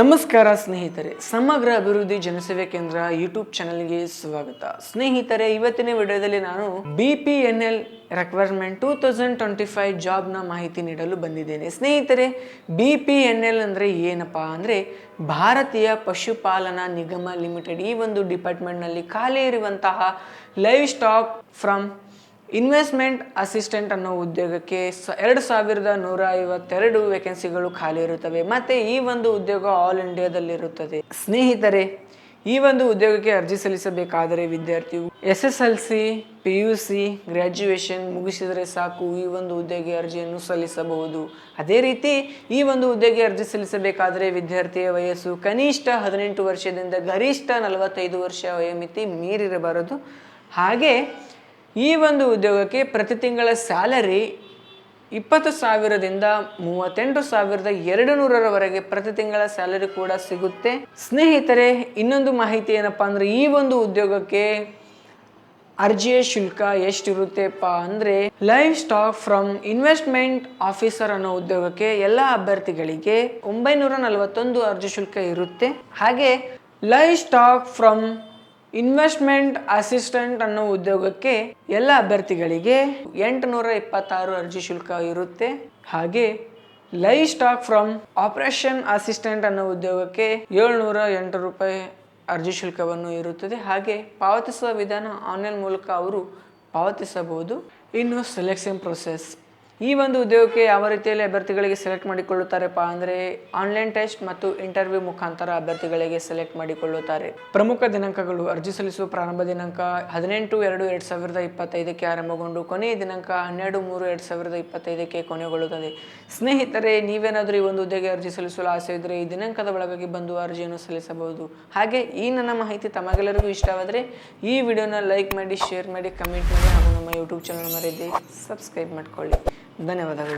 ನಮಸ್ಕಾರ ಸ್ನೇಹಿತರೆ, ಸಮಗ್ರ ಅಭಿವೃದ್ಧಿ ಜನಸೇವೆ ಕೇಂದ್ರ ಯೂಟ್ಯೂಬ್ ಚಾನಲ್ಗೆ ಸ್ವಾಗತ. ಸ್ನೇಹಿತರೆ, ಇವತ್ತಿನ ವಿಡಿಯೋದಲ್ಲಿ ನಾನು B P N L requirement two thousand twenty five ಜಾಬ್ನ ಮಾಹಿತಿ ನೀಡಲು ಬಂದಿದ್ದೇನೆ. ಸ್ನೇಹಿತರೆ ಬಿ ಪಿ ಎನ್ ಎಲ್ ಅಂದರೆ ಏನಪ್ಪ ಅಂದರೆ ಭಾರತೀಯ ಪಶುಪಾಲನಾ ನಿಗಮ ಲಿಮಿಟೆಡ್ ಈ ಒಂದು ಡಿಪಾರ್ಟ್ಮೆಂಟ್ನಲ್ಲಿ ಖಾಲಿ ಇರುವಂತಹ livestock from investment assistant ಅನ್ನೋ ಉದ್ಯೋಗಕ್ಕೆ ಸ ಎರಡು ಸಾವಿರದ ನೂರ ಐವತ್ತೆರಡು ವೇಕೆನ್ಸಿಗಳು ಖಾಲಿ ಇರುತ್ತವೆ. ಮತ್ತು ಈ ಒಂದು ಉದ್ಯೋಗ ಆಲ್ ಇಂಡಿಯಾದಲ್ಲಿರುತ್ತದೆ ಸ್ನೇಹಿತರೆ, ಈ ಒಂದು ಉದ್ಯೋಗಕ್ಕೆ ಅರ್ಜಿ ಸಲ್ಲಿಸಬೇಕಾದರೆ ವಿದ್ಯಾರ್ಥಿಯು S S L C P U C graduation ಮುಗಿಸಿದರೆ ಸಾಕು, ಈ ಒಂದು ಉದ್ಯೋಗ ಅರ್ಜಿಯನ್ನು ಸಲ್ಲಿಸಬಹುದು. ಅದೇ ರೀತಿ ಈ ಒಂದು ಉದ್ಯೋಗ ಅರ್ಜಿ ಸಲ್ಲಿಸಬೇಕಾದರೆ ವಿದ್ಯಾರ್ಥಿಯ ವಯಸ್ಸು ಕನಿಷ್ಠ ಹದಿನೆಂಟು ವರ್ಷದಿಂದ ಗರಿಷ್ಠ ನಲವತ್ತೈದು ವರ್ಷ ವಯೋಮಿತಿ ಮೀರಿರಬಾರದು. ಹಾಗೆ ಈ ಒಂದು ಉದ್ಯೋಗಕ್ಕೆ ಪ್ರತಿ ತಿಂಗಳ ಸ್ಯಾಲರಿ ಇಪ್ಪತ್ತು ಸಾವಿರದಿಂದ ಮೂವತ್ತೆಂಟು ಸಾವಿರದ ಎರಡು ನೂರರವರೆಗೆ ಪ್ರತಿ ತಿಂಗಳ ಸ್ಯಾಲರಿ ಕೂಡ ಸಿಗುತ್ತೆ. ಸ್ನೇಹಿತರೆ, ಇನ್ನೊಂದು ಮಾಹಿತಿ ಏನಪ್ಪ ಅಂದರೆ ಈ ಒಂದು ಉದ್ಯೋಗಕ್ಕೆ ಅರ್ಜಿಯ ಶುಲ್ಕ ಎಷ್ಟಿರುತ್ತೆಪ್ಪ ಅಂದರೆ livestock from investment officer ಅನ್ನೋ ಉದ್ಯೋಗಕ್ಕೆ ಎಲ್ಲ ಅಭ್ಯರ್ಥಿಗಳಿಗೆ ಒಂಬೈನೂರ ನಲವತ್ತೊಂದು ಅರ್ಜಿ ಶುಲ್ಕ ಇರುತ್ತೆ. ಹಾಗೆ livestock from investment assistant ಅನ್ನೋ ಉದ್ಯೋಗಕ್ಕೆ ಎಲ್ಲ ಅಭ್ಯರ್ಥಿಗಳಿಗೆ ಎಂಟುನೂರ ಇಪ್ಪತ್ತಾರು ಅರ್ಜಿ ಶುಲ್ಕ ಇರುತ್ತೆ. ಹಾಗೆ ಲೈ ಸ್ಟಾಕ್ ಫ್ರಮ್ ಆಪರೇಷನ್ ಅಸಿಸ್ಟೆಂಟ್ ಅನ್ನೋ ಉದ್ಯೋಗಕ್ಕೆ ಏಳ್ನೂರ ಎಂಟು ರೂಪಾಯಿ ಅರ್ಜಿ ಶುಲ್ಕವನ್ನು ಇರುತ್ತದೆ. ಹಾಗೆ ಪಾವತಿಸುವ ವಿಧಾನ ಆನ್ಲೈನ್ ಮೂಲಕ ಅವರು ಪಾವತಿಸಬಹುದು. ಇನ್ನು ಸೆಲೆಕ್ಷನ್ ಪ್ರೊಸೆಸ್ ಈ ಒಂದು ಉದ್ಯೋಗಕ್ಕೆ ಯಾವ ರೀತಿಯಲ್ಲಿ ಅಭ್ಯರ್ಥಿಗಳಿಗೆ ಸೆಲೆಕ್ಟ್ ಮಾಡಿಕೊಳ್ಳುತ್ತಾರೆಪ್ಪ ಅಂದರೆ ಆನ್ಲೈನ್ ಟೆಸ್ಟ್ ಮತ್ತು ಇಂಟರ್ವ್ಯೂ ಮುಖಾಂತರ ಅಭ್ಯರ್ಥಿಗಳಿಗೆ ಸೆಲೆಕ್ಟ್ ಮಾಡಿಕೊಳ್ಳುತ್ತಾರೆ. ಪ್ರಮುಖ ದಿನಾಂಕಗಳು ಅರ್ಜಿ ಸಲ್ಲಿಸುವ ಪ್ರಾರಂಭ ದಿನಾಂಕ ಹದಿನೆಂಟು ಎರಡು ಎರಡು ಸಾವಿರದ ಇಪ್ಪತ್ತೈದಕ್ಕೆ ಆರಂಭಗೊಂಡು ಕೊನೆಯ ದಿನಾಂಕ ಹನ್ನೆರಡು ಮೂರು ಎರಡು ಸಾವಿರದ ಇಪ್ಪತ್ತೈದಕ್ಕೆ ಕೊನೆಗೊಳ್ಳುತ್ತದೆ. ಸ್ನೇಹಿತರೆ, ನೀವೇನಾದರೂ ಈ ಒಂದು ಉದ್ಯೋಗ ಅರ್ಜಿ ಸಲ್ಲಿಸಲು ಆಸೆ ಇದ್ದರೆ ಈ ದಿನಾಂಕದ ಒಳಗಾಗಿ ಬಂದು ಅರ್ಜಿಯನ್ನು ಸಲ್ಲಿಸಬಹುದು. ಹಾಗೆ ಈ ನನ್ನ ಮಾಹಿತಿ ತಮಗೆಲ್ಲರಿಗೂ ಇಷ್ಟವಾದರೆ ಈ ವಿಡಿಯೋನ ಲೈಕ್ ಮಾಡಿ ಶೇರ್ ಮಾಡಿ ಕಮೆಂಟ್ ಮಾಡಿ ಹಾಗೂ ನಮ್ಮ ಯೂಟ್ಯೂಬ್ ಚಾನಲ್ ಮರೆಯದೆ ಸಬ್ಸ್ಕ್ರೈಬ್ ಮಾಡಿಕೊಳ್ಳಿ. धन्यवाद